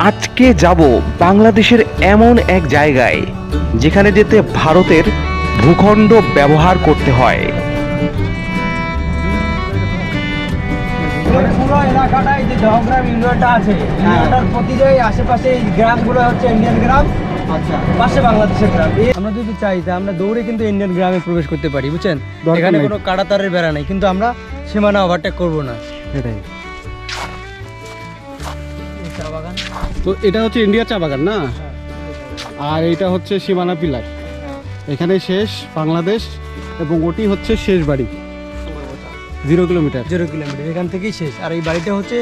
আজকে যাব বাংলাদেশের এমন এক জায়গায় যেখানে যেতে ভারতের ভূখণ্ড ব্যবহার করতে হয়। পুরো এলাকাটাই যে দহগ্রাম ইউনিয়নটা আছে ইউনিয়নটার প্রতিটি আশেপাশে গ্রামগুলো হচ্ছে ইন্ডিয়ান গ্রাম আচ্ছা। পাশে বাংলাদেশের গ্রাম। আমরা যদি চাই তা আমরা দৌড়ে কিন্তু ইন্ডিয়ান গ্রামে প্রবেশ করতে পারি বুঝছেন? দরকার এখানে কোনো কাটাতারের বেড়া নেই কিন্তু আমরা সীমানা ওভারটেক করব না। বাগান তো এটা হচ্ছে ইন্ডিয়া চা বাগান না? আর এটা হচ্ছে সীমানা পিলার। এখানে শেষ বাংলাদেশ এবং ওটি হচ্ছে শেষ বাড়ি। Zero kilometre. জিরো কিলোমিটার এখান থেকেই শেষ। আর এই বাড়িটা হচ্ছে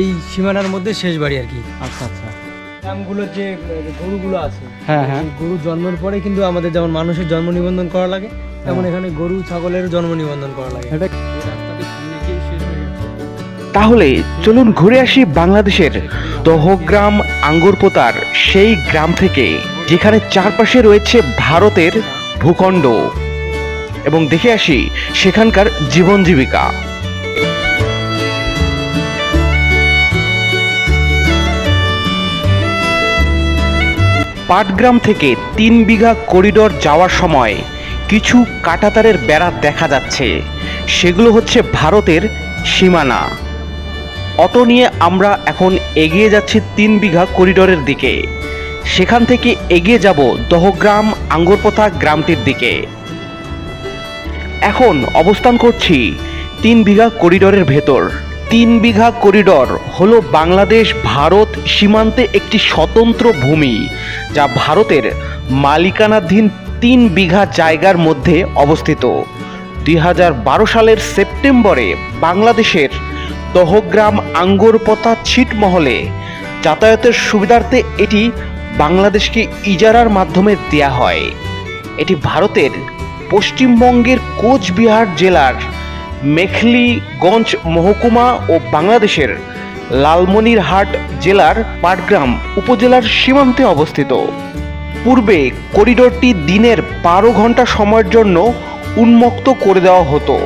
এই সীমানার মধ্যে শেষ বাড়ি আর কি। আচ্ছা আচ্ছা। গ্রামগুলো যে গরুগুলো আছে হ্যাঁ হ্যাঁ। গরু জন্মের পরে কিন্তু আমাদের যেমন মানুষের জন্ম নিবন্ধন করা লাগে তেমন এখানে গরু ছাগলের জন্ম নিবন্ধন করা লাগে। এটা তাহলে চলুন ঘুরে আসি বাংলাদেশের দহগ্রাম আঙ্গুরপোতার সেই গ্রাম থেকে, যেখানে চারপাশে রয়েছে ভারতের ভূখণ্ড। এবং দেখে আসি সেখানকার জীবন জীবিকা। পাটগ্রাম থেকে তিন বিঘা করিডোর যাওয়ার সময় কিছু কাটাতারের বেড়া দেখা যাচ্ছে। সেগুলো হচ্ছে ভারতের সীমানা। অটো নিয়ে আমরা এখন এগিয়ে যাচ্ছি তিন বিঘা করিডোরের দিকে। সেখান থেকে এগিয়ে যাব দহগ্রাম আঙ্গুরপোতা গ্রামটির দিকে। এখন অবস্থান করছি তিন বিঘা করিডোরের ভেতর। তিন বিঘা করিডোর হল বাংলাদেশ ভারত সীমান্তে একটি স্বতন্ত্র ভূমি, যা ভারতের মালিকানাধীন তিন বিঘা জায়গার মধ্যে অবস্থিত। দুই হাজার বারো সালের সেপ্টেম্বরে বাংলাদেশের দহগ্রাম আঙ্গুরপতা ছিটমহলে যাতায়াতের সুবিধার্থে এটি বাংলাদেশকে ইজারার মাধ্যমে দেয়া হয়। এটি ভারতের পশ্চিমবঙ্গের কোচবিহার জেলার মেখলিগঞ্জ মহকুমা ও বাংলাদেশের লালমনিরহাট জেলার পাটগ্রাম উপজেলার সীমান্তে অবস্থিত। পূর্বে করিডোরটি দিনের বারো ঘণ্টা সময়ের জন্য উন্মুক্ত করে দেওয়া হতো।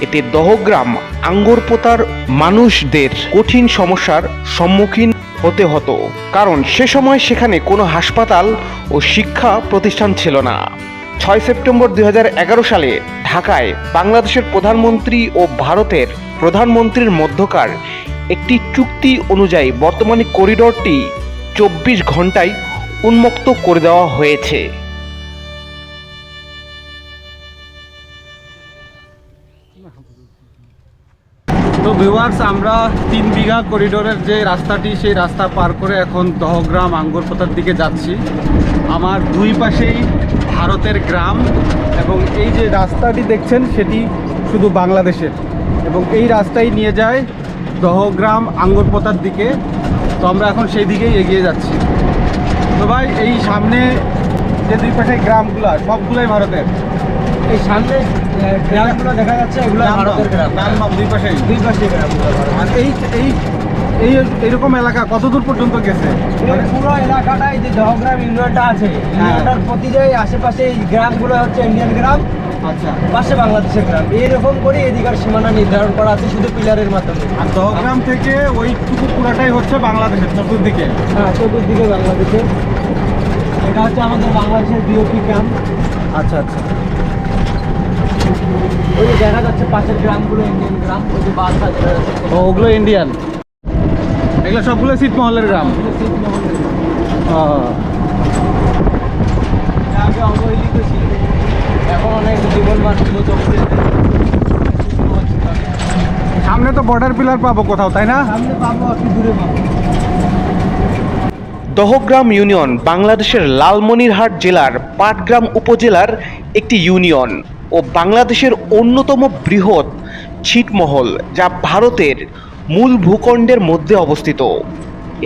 এতে দহগ্রাম আঙ্গুরপোতার মানুষদের কঠিন সমস্যার সম্মুখীন হতে হতো। কারণ সে সময় সেখানে কোনো হাসপাতাল ও শিক্ষা প্রতিষ্ঠান ছিল না। ছয় সেপ্টেম্বর দুই হাজার এগারো সালে ঢাকায় বাংলাদেশের প্রধানমন্ত্রী ও ভারতের প্রধানমন্ত্রীর মধ্যকার একটি চুক্তি অনুযায়ী বর্তমানে করিডোরটি চব্বিশ ঘন্টায় উন্মুক্ত করে দেওয়া হয়েছে। তো ভিউয়ার্স আমরা তিন বিঘা করিডোরের যে রাস্তাটি, সেই রাস্তা পার করে এখন দহগ্রাম আঙ্গুরপোতার দিকে যাচ্ছি। আমার দুই পাশেই ভারতের গ্রাম এবং এই যে রাস্তাটি দেখছেন, সেটি শুধু বাংলাদেশের। এবং এই রাস্তাই নিয়ে যায় দহগ্রাম আঙ্গুরপোতার দিকে। তো আমরা এখন সেই দিকেই এগিয়ে যাচ্ছি। তো ভাই, এই সামনে যে দুই পাশে গ্রামগুলো, সবগুলোই ভারতের। এই সামনে গ্রামগুলো দেখা যাচ্ছে এগুলো ভারতের গ্রাম দুই পাশেই। দুই পাশে ভারত। আর এই এই এই এরকম এলাকা কত দূর পর্যন্ত গেছে? পুরো এলাকাটাই যে দহগ্রাম ইউনিয়নটা আছে ইউনিয়নটার প্রতিটি আশেপাশে এই গ্রামগুলো হচ্ছে ইন্ডিয়ান গ্রাম আচ্ছা। পাশে বাংলাদেশের গ্রাম। এইরকম করে এদিকার সীমানা নির্ধারণ করা আছে শুধু পিলারের মাধ্যমে। আর দহগ্রাম থেকে ওইটুকু পুরাটাই হচ্ছে বাংলাদেশের চতুর্দিকে। হ্যাঁ চতুর্দিকে বাংলাদেশের। এটা হচ্ছে আমাদের বাংলাদেশের বিওপি ক্যাম্প আচ্ছা আচ্ছা। ওই দেখা যাচ্ছে পাশের গ্রামগুলো ইন্ডিয়ান গ্রাম ওই যে বাস ও ওগুলো ইন্ডিয়ান এগুলো সবগুলো ছিটমহলের গ্রাম? আগে অবহেলিত ছিল। এখন অনেক জীবন মান ছিল সামনে তো বর্ডার পিলার পাবো কোথাও তাই না? সামনে পাবো একটু দূরে পাবো। দহগ্রাম ইউনিয়ন বাংলাদেশের লালমনিরহাট জেলার পাটগ্রাম উপজেলার একটি ইউনিয়ন। ও বাংলাদেশের অন্যতম বৃহৎ ছিটমহল যা ভারতের মূল ভূখণ্ডের মধ্যে অবস্থিত।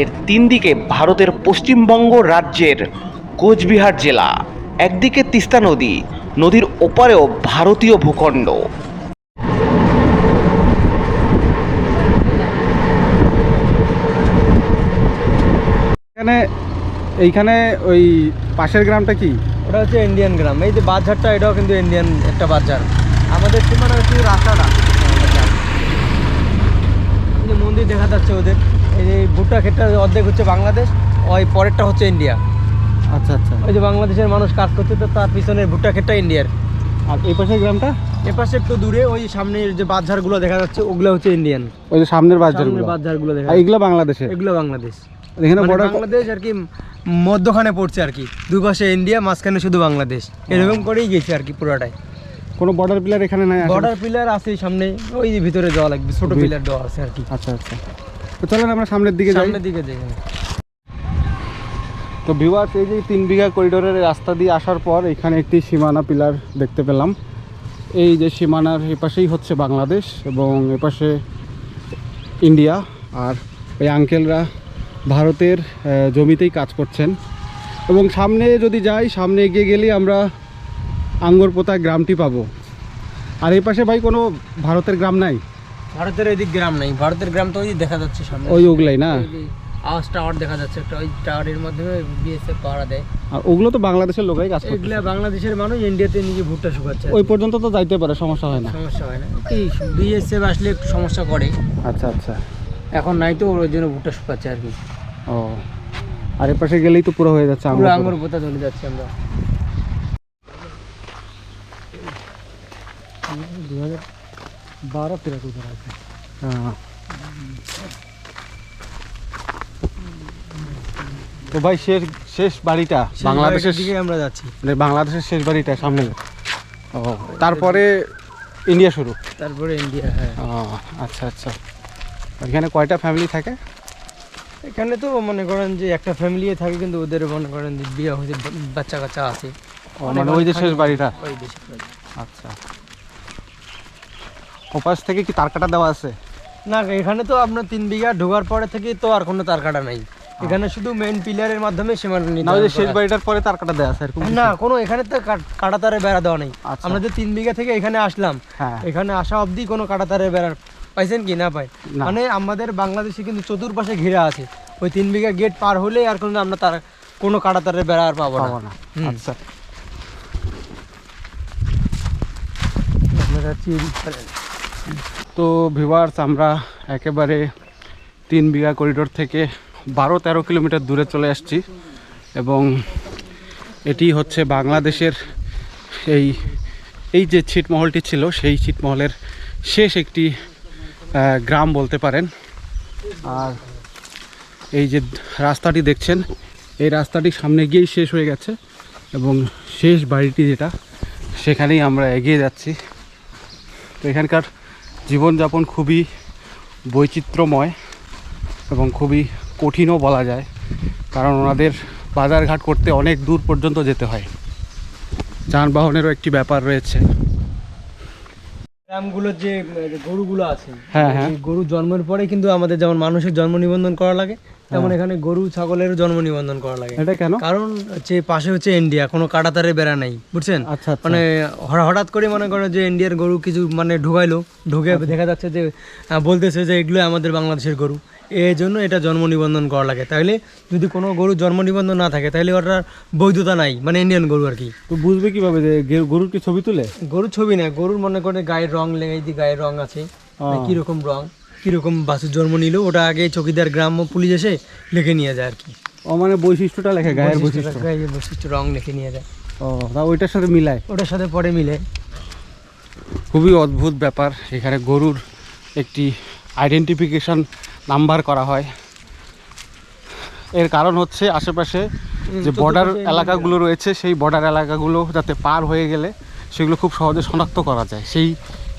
এর তিন দিকে ভারতের পশ্চিমবঙ্গ রাজ্যের কোচবিহার জেলা, একদিকে তিস্তা নদী, নদীর ওপারেও ভারতীয় ভূখণ্ড। এখানে, এইখানে ওই পাশের গ্রামটা কি? ওটা হচ্ছে ইন্ডিয়ান গ্রাম এই যে বাজারটা এটাও কিন্তু ইন্ডিয়ান একটা বাজার। আমাদের সীমানা হচ্ছে রাস্তাটা যে মন্দির দেখা যাচ্ছে ওদের। এই যে ভুট্টা ক্ষেতটা অর্ধেক হচ্ছে বাংলাদেশ ওই পরেরটা হচ্ছে ইন্ডিয়া আচ্ছা আচ্ছা। ওই যে বাংলাদেশের মানুষ কাজ করছে তো তার পিছনে ভুট্টা ক্ষেতটা ইন্ডিয়ার আর এই পাশের গ্রামটা? এপাশে একটু দূরে ওই সামনের যে বাঁধঝাড়গুলো দেখা যাচ্ছে ওগুলো হচ্ছে ইন্ডিয়ান ওই যে সামনের বাজার সামনের বাঁধঝাড়গুলো দেখা এগুলো বাংলাদেশে এগুলো বাংলাদেশ। এখানে মানে বর্ডার বাংলাদেশ আর কি মধ্যখানে পড়ছে আর কি। দুই পাশে ইন্ডিয়া মাঝখানে শুধু বাংলাদেশ। এরকম করেই গেছে আর কি পুরোটাই। কোনো বর্ডার পিলার এখানে নাই? বর্ডার পিলার আছে সামনে। ওই যে ভিতরে যাওয়া লাগবে ছোট পিলার দেওয়া আছে আর কি। আচ্ছা আচ্ছা। তো চলেন আমরা সামনের দিকে যাই। সামনের দিকে দেখে তো ভিউয়ার্স এই যে তিন বিঘা করিডোরের রাস্তা দিয়ে আসার পর এখানে একটি সীমানা পিলার দেখতে পেলাম। এই যে সীমানার এপাশেই হচ্ছে বাংলাদেশ এবং এপাশে ইন্ডিয়া আর এই আঙ্কেলরা ভারতের জমিতেই কাজ করছেন। এবং সামনে যদি যাই সামনে এগিয়ে গেলেই আমরা আঙ্গরপোতা গ্রামটি পাবো। আর এই পাশে ভাই কোনো ভারতের গ্রাম নাই? ভারতের এদিক গ্রাম নাই। ভারতের গ্রাম তো ওই দেখা যাচ্ছে সামনে। ওই ওগুলাই না? আওয়াজ টাওয়ার দেখা যাচ্ছে একটা ওই টাওয়ারের মাধ্যমে বিএসএফ পাহারা দেয়। আর ওগুলো তো বাংলাদেশের লোকাই কাজ করছে এগুলা বাংলাদেশের মানুষ ইন্ডিয়াতে নিজে ভুট্টা শুকাচ্ছে। ওই পর্যন্ত তো যাইতে পারে সমস্যা হয় না। সমস্যা হয় না। কি বিএসএফ আসলে একটু সমস্যা করে। আচ্ছা আচ্ছা। এখন নাই তো ওর জন্য ভুট্টা শুকাচ্ছে আর কি। ও আর এ পাশে গেলেই তো পুরো হয়ে যাচ্ছে পুরো আঙ্গুর পোতা চলে যাচ্ছে আমরা। দু হাজার বারো তেরো কোথায় আছে। হ্যাঁ। তো ভাই শেষ শেষ বাড়িটা বাংলাদেশের দিকে আমরা যাচ্ছি। মানে বাংলাদেশের শেষ বাড়িটা সামনে। ও তারপরে ইন্ডিয়া শুরু? তারপরে ইন্ডিয়া হ্যাঁ। আচ্ছা আচ্ছা। এখানে কয়টা ফ্যামিলি থাকে? এখানে তো মনে করেন যে একটা ফ্যামিলি থাকে কিন্তু ওদের মনে করেন যে বিয়ে হয়েছে বাচ্চা কাচ্চা আছে মানে ওই শেষ বাড়িটা? ওই দেশে বাড়ি। আচ্ছা। ওপাশ থেকে কি তার কাটা দেওয়া আছে? না এখানে তো আপনার তিন বিঘা ঢোকার পরে থেকে তো আর কোনো তার কাটা নাই। এখানে শুধু মেইন পিলারের মাধ্যমে সীমানা না ওই শেষ বাড়িটার পরে তার কাটা দেওয়া আছে এরকম না কোনো এখানে তো কাটা তারের বেড়া দেওয়া নেই। আচ্ছা। আমরা যে তিন বিঘা থেকে এখানে আসলাম হ্যাঁ। এখানে আসা অবধি কোনো কাটা তারের বেড়া পাইছেন কি না পাই। মানে আমাদের বাংলাদেশে কিন্তু চতুর্পাশে ঘেরা আছে। ওই তিন বিঘা গেট পার হলে আর কোনো আমরা তার কোনো কাটা তারের বেড়া আর পাবো না। আচ্ছা। তো ভিভার্স আমরা একেবারে তিন বিঘা করিডোর থেকে বারো তেরো কিলোমিটার দূরে চলে আসছি এবং এটি হচ্ছে বাংলাদেশের এই এই যে ছিটমহলটি ছিল সেই ছিটমহলের শেষ একটি গ্রাম বলতে পারেন। আর এই যে রাস্তাটি দেখছেন, এই রাস্তাটি সামনে গিয়েই শেষ হয়ে গেছে এবং শেষ বাড়িটি যেটা, সেখানেই আমরা এগিয়ে যাচ্ছি। তো এখানকার জীবনযাপন খুবই বৈচিত্র্যময় এবং খুবই কঠিনও বলা যায়, কারণ ওনাদের বাজারঘাট করতে অনেক দূর পর্যন্ত যেতে হয়। যানবাহনেরও একটি ব্যাপার রয়েছে। গ্রামগুলোর যে গরুগুলো আছে হ্যাঁ, হ্যাঁ। গরু জন্মের পরে কিন্তু আমাদের যেমন মানুষের জন্ম নিবন্ধন করা লাগে তেমন এখানে গরু ছাগলের জন্ম নিবন্ধন করা লাগে। এটা কেন? কারণ হচ্ছে পাশে হচ্ছে ইন্ডিয়া কোনো কাটাতারে বেড়া নাই বুঝছেন? আচ্ছা আচ্ছা। মানে হঠাৎ- হঠাৎ করে মনে করো যে ইন্ডিয়ার গরু কিছু মানে ঢুকাইলো ঢুকে আচ্ছা। দেখা যাচ্ছে যে বলতেছে যে এগুলো আমাদের বাংলাদেশের গরু। এই জন্য এটা জন্ম নিবন্ধন করা লাগে। তাহলে যদি কোনো গরু জন্ম নিবন্ধন না থাকে তাহলে ওটার বৈধতা নাই মানে ইন্ডিয়ান গরু আর কি। তো বুঝবে কীভাবে যে গরুর কি ছবি তুলে? গরুর ছবি না গরুর মনে করে গায়ের রং লেগে দিয়ে গায়ের রং আছে ও। কীরকম রং কীরকম বাসুর জন্ম নিল ওটা আগে চকিদার গ্রাম ও পুলিশ এসে লিখে নিয়ে যায় আর কি। ও মানে বৈশিষ্ট্যটা লেখে গায়ের বৈশিষ্ট্য। গায়ের বৈশিষ্ট্য রং লিখে নিয়ে যায়। ও তা ওইটার সাথে মিলায়? ওটার সাথে পরে মিলে। খুবই অদ্ভুত ব্যাপার এখানে গরুর একটি আইডেন্টিফিকেশন নাম্বার করা হয়। এর কারণ হচ্ছে আশেপাশে যে বর্ডার এলাকাগুলো রয়েছে সেই বর্ডার এলাকাগুলো যাতে পার হয়ে গেলে সেগুলো খুব সহজে শনাক্ত করা যায়। সেই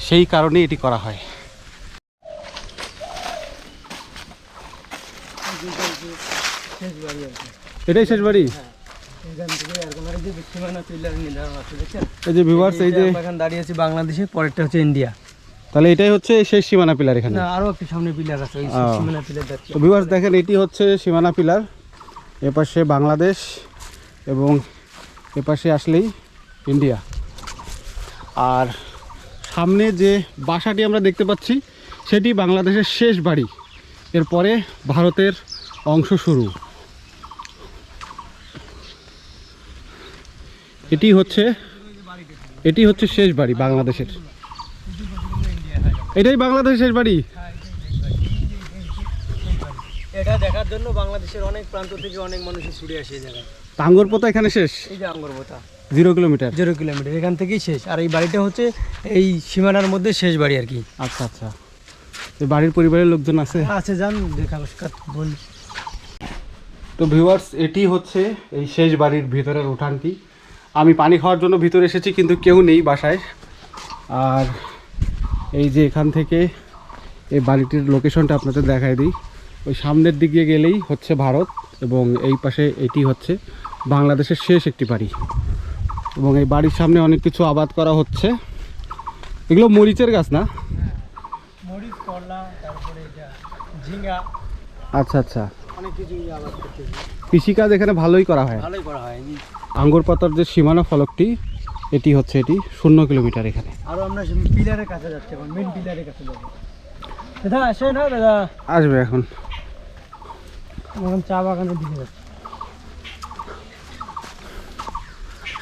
সেই কারণেই এটি করা হয়। এটাই শেষ বাড়ি? এখান থেকে আর কোনো যে সীমানা পিলার নির্ধারণ আছে দেখছেন এই যে এই বাংলাদেশে পরেরটা হচ্ছে ইন্ডিয়া তাহলে এটাই হচ্ছে শেষ সীমানা পিলার এখানে। না আরও একটি সামনে পিলার আছে সীমানা পিলার তো ভিউয়ার্স দেখেন এটি হচ্ছে সীমানা পিলার। এপাশে বাংলাদেশ এবং এপাশে আসলেই ইন্ডিয়া। আর সামনে যে বাসাটি আমরা দেখতে পাচ্ছি সেটি বাংলাদেশের শেষ বাড়ি। এরপরে ভারতের অংশ শুরু। এটি হচ্ছে এটি হচ্ছে শেষ বাড়ি বাংলাদেশের। এটাই বাংলাদেশের বাড়ি? জন্য বাংলাদেশের অনেক প্রান্ত থেকে অনেক মানুষই ছুটে আসে এই জায়গায়। আঙ্গুরপোতা এখানে শেষ? এই যে Angorpota zero kilometre? Zero kilometre এখান থেকেই শেষ। আর এই বাড়িটা হচ্ছে এই সীমানার মধ্যে শেষ বাড়ি আর কি। আচ্ছা আচ্ছা। এই বাড়ির পরিবারের লোকজন আছে? আছে যান দেখা বল। তো ভিউয়ার্স এটি হচ্ছে এই শেষ বাড়ির ভিতরের উঠানটি। আমি পানি খাওয়ার জন্য ভিতরে এসেছি কিন্তু কেউ নেই বাসায়। আর এই যে এখান থেকে এই বাড়িটির লোকেশনটা আপনাদের দেখাই দিই। ওই সামনের দিকে গেলেই হচ্ছে ভারত এবং এই পাশে এটি হচ্ছে বাংলাদেশের শেষ একটি বাড়ি। এবং এই বাড়ির সামনে অনেক কিছু আবাদ করা হচ্ছে। এগুলো মরিচের গাছ না? মরিচ করলা তারপরে ঝিঙ্গা। আচ্ছা আচ্ছা। অনেক কিছু আবাদ করতেছে কৃষিকাজ এখানে ভালোই করা হয়। ভালোই করা হয়। আঙ্গুর পাতার যে সীমানা ফলকটি এটি হচ্ছে এটি শূন্য কিলোমিটার এখানে। আরও আমরা পিলারের কাছে যাচ্ছি এখন মেন পিলারের কাছে যাব। দাদা আসে না দাদা? আসবে এখন। এখন চা বাগানের দিকে যাচ্ছি।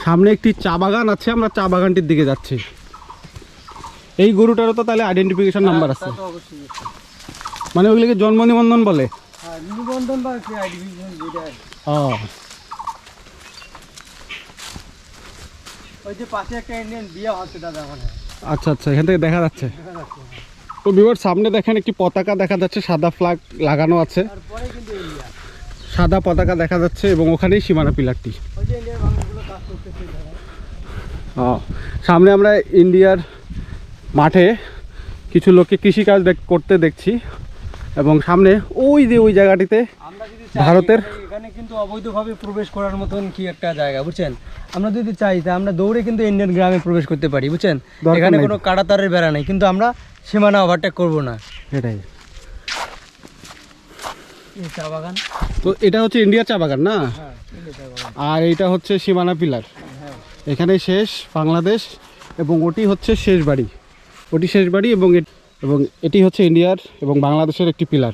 সামনে একটি চা বাগান আছে আমরা চা বাগানটির দিকে যাচ্ছি। এই গরুটারও তো তাহলে আইডেন্টিফিকেশন নাম্বার আছে। মানে ওগুলিকে জন্ম নিবন্ধন বলে? হ্যাঁ নিবন্ধন বা ও। ওই যে পাশে একটা ইন্ডিয়ান বিয়ে হচ্ছে দাদা মানে আচ্ছা আচ্ছা এখান থেকে দেখা যাচ্ছে। তো বিবার সামনে দেখেন একটি পতাকা দেখা যাচ্ছে সাদা ফ্ল্যাগ লাগানো আছে। সাদা পতাকা দেখা যাচ্ছে এবং ওখানেই সীমানা পিলারটি। সামনে আমরা ইন্ডিয়ার মাঠে কিছু লোককে কৃষিকাজ করতে দেখছি এবং সামনে ওই যে ওই জায়গাটিতে ভারতের- এখানে- কিন্তু অবৈধভাবে প্রবেশ করার মতন কি একটা জায়গা বুঝছেন? আমরা যদি চাই তা আমরা দৌড়ে কিন্তু ইন্ডিয়ান গ্রামে প্রবেশ করতে পারি বুঝছেন? এখানে কোনো কাটাতারের বেড়া নেই কিন্তু আমরা সীমানা ওভারটেক করব না। এটাই চা বাগান। তো এটা হচ্ছে ইন্ডিয়ার চা বাগান না? হ্যাঁ আর এইটা হচ্ছে সীমানা পিলার হ্যাঁ। এখানে শেষ বাংলাদেশ এবং ওটি হচ্ছে শেষ বাড়ি। ওটি শেষ বাড়ি এবং এবং এটি হচ্ছে ইন্ডিয়ার এবং বাংলাদেশের একটি পিলার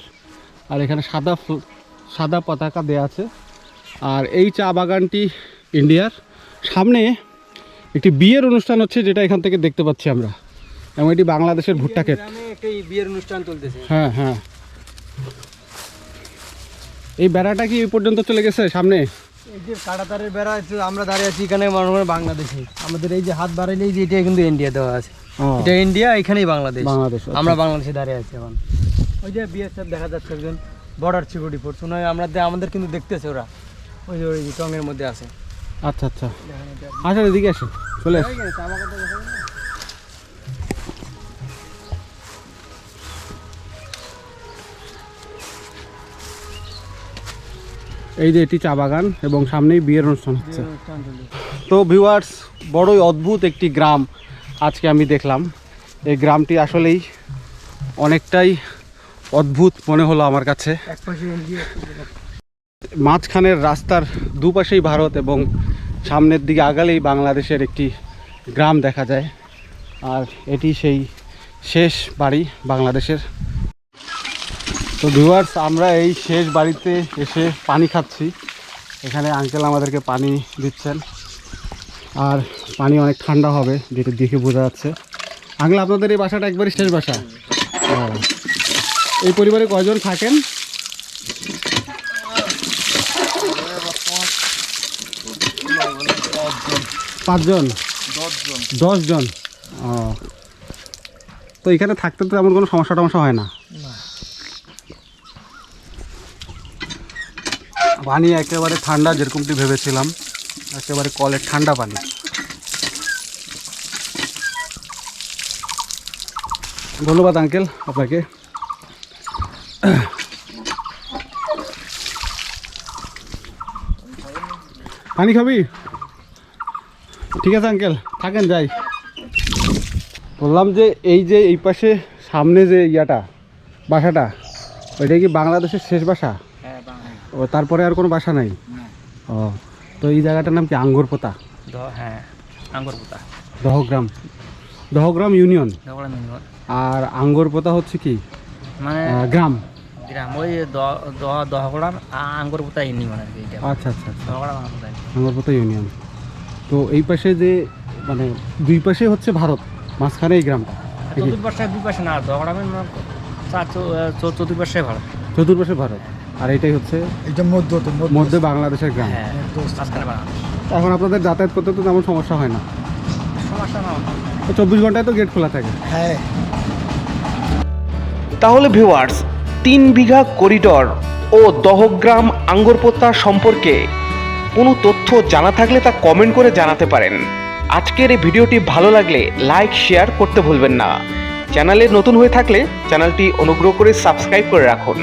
আর এখানে সাদা সাদা পতাকা দেয়া আছে। আর এই চা বাগানটি ইন্ডিয়ার। সামনে একটি বিয়ের অনুষ্ঠান হচ্ছে যেটা এখান থেকে দেখতে পাচ্ছি আমরা। এবং এটি বাংলাদেশের ভুট্টা ক্ষেত। বিয়ের অনুষ্ঠান চলতেছে। হ্যাঁ হ্যাঁ। এই বেড়াটা কি এই পর্যন্ত চলে গেছে সামনে? এই যে কাটাতারের বেড়া আমরা দাঁড়িয়ে আছি এখানে মনে বাংলাদেশে। আমাদের এই যে হাত বাড়াইলেই যে এটা কিন্তু ইন্ডিয়া দেওয়া আছে। এটা ইন্ডিয়া এখানেই বাংলাদেশ। বাংলাদেশ। আমরা বাংলাদেশে দাঁড়িয়ে আছি এখন। ওই যে বিএসএফ দেখা যাচ্ছে একজন। বর্ডার সিকিউরিটি ফোর্স ওনার আমরা আমাদের কিন্তু দেখতেছে ওরা। ওই যে ওই যে টঙের মধ্যে আছে। আচ্ছা আচ্ছা। আসেন এদিকে আসেন। চলে আসেন। এই যে এটি চা বাগান এবং সামনেই বিয়ের অনুষ্ঠান হচ্ছে। তো ভিউয়ার্স বড়ই অদ্ভুত একটি গ্রাম আজকে আমি দেখলাম। এই গ্রামটি আসলেই অনেকটাই অদ্ভুত মনে হলো আমার কাছে। মাঝখানের রাস্তার দুপাশেই ভারত এবং সামনের দিকে আগালেই বাংলাদেশের একটি গ্রাম দেখা যায়। আর এটি সেই শেষ বাড়ি বাংলাদেশের। তো ভিউয়ার্স আমরা এই শেষ বাড়িতে এসে পানি খাচ্ছি। এখানে আঙ্কেল আমাদেরকে পানি দিচ্ছেন। আর পানি অনেক ঠান্ডা হবে যেটা দেখে বোঝা যাচ্ছে। আঙ্কেল আপনাদের এই বাসাটা একবারই শেষ বাসা। এই পরিবারে কয়জন থাকেন? পাঁচজন? দশজন। ও। তো এখানে থাকতে তো এমন কোনো সমস্যা টমস্যা হয় না? পানি একেবারে ঠান্ডা যেরকমটি ভেবেছিলাম একেবারে কলের ঠান্ডা পানি। ধন্যবাদ আঙ্কেল আপনাকে। পানি খাবি? ঠিক আছে আঙ্কেল থাকেন যাই। বললাম যে এই যে এই পাশে সামনে যে ইয়াটা বাসাটা ওইটা কি বাংলাদেশের শেষ বাসা? হ্যাঁ ও তারপরে আর কোনো বাসা নাই? ও তো এই জায়গাটার নাম কি আঙ্গুরপোতা? হ্যাঁ আঙ্গুরপুতা। দহগ্রাম। দহগ্রাম ইউনিয়ন। আর আঙ্গুরপোতা হচ্ছে কি? মানে গ্রাম। গ্রাম ওই দহগড়া আঙ্গুরপুতা ইনি মানে আর কি আচ্ছা আচ্ছা আচ্ছা। দহগড়া আঙ্গুরপুতা আঙ্গুরপোতা ইউনিয়ন। তো এই পাশে যে মানে দুই পাশে হচ্ছে ভারত মাঝখানে এই গ্রামটা। চতুর্পাশে দুই পাশে না দহগড়া মানে চার চতুর্পাশে ভারত। আর এটাই হচ্ছে এটা মধ্য তো মধ্য বাংলাদেশের গ্রাম। এখন আপনাদের যাতায়াত করতে তো তেমন সমস্যা হয় না। চব্বিশ ঘন্টায় তো গেট খোলা থাকে। হ্যাঁ। তাহলে ভিউয়ার্স তিন বিঘা করিডর ও দহগ্রাম আঙ্গরপোতা সম্পর্কে কোনো তথ্য জানা থাকলে তা কমেন্ট করে জানাতে পারেন। আজকের এই ভিডিওটি ভালো লাগলে লাইক শেয়ার করতে ভুলবেন না। চ্যানেলে নতুন হয়ে থাকলে চ্যানেলটি অনুগ্রহ করে সাবস্ক্রাইব করে রাখুন।